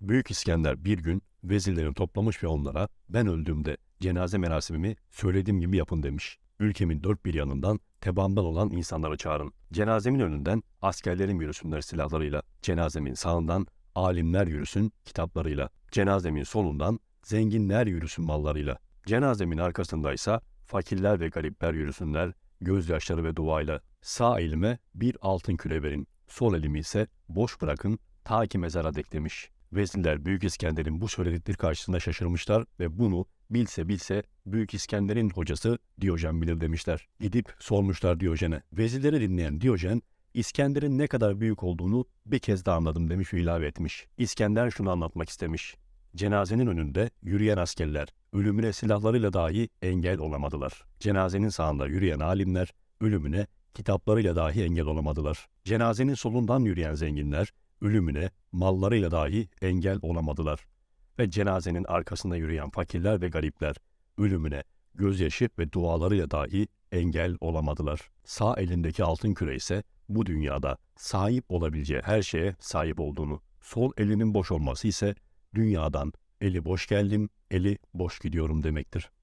Büyük İskender bir gün vezirlerini toplamış ve onlara ben öldüğümde cenaze merasimimi söylediğim gibi yapın demiş. Ülkemin dört bir yanından tebaamdan olan insanları çağırın. Cenazemin önünden askerlerin yürüsünler silahlarıyla. Cenazemin sağından alimler yürüsün kitaplarıyla. Cenazemin solundan zenginler yürüsün mallarıyla. Cenazemin arkasındaysa fakirler ve garipler yürüsünler gözyaşları ve duayla. Sağ elime bir altın küre verin. Sol elimi ise boş bırakın ta ki mezara dek demiş. Vezirler Büyük İskender'in bu söyledikleri karşısında şaşırmışlar ve bunu bilse bilse Büyük İskender'in hocası Diyojen bilir demişler. Gidip sormuşlar Diyojen'e. Vezirleri dinleyen Diyojen, İskender'in ne kadar büyük olduğunu bir kez daha anladım demiş ve ilave etmiş. İskender şunu anlatmak istemiş. Cenazenin önünde yürüyen askerler ölümüne silahlarıyla dahi engel olamadılar. Cenazenin sağında yürüyen alimler ölümüne kitaplarıyla dahi engel olamadılar. Cenazenin solundan yürüyen zenginler ölümüne mallarıyla dahi engel olamadılar. Ve cenazenin arkasında yürüyen fakirler ve garipler ölümüne gözyaşı ve dualarıyla dahi engel olamadılar. Sağ elindeki altın küre ise bu dünyada sahip olabileceği her şeye sahip olduğunu, sol elinin boş olması ise dünyadan eli boş geldim, eli boş gidiyorum demektir.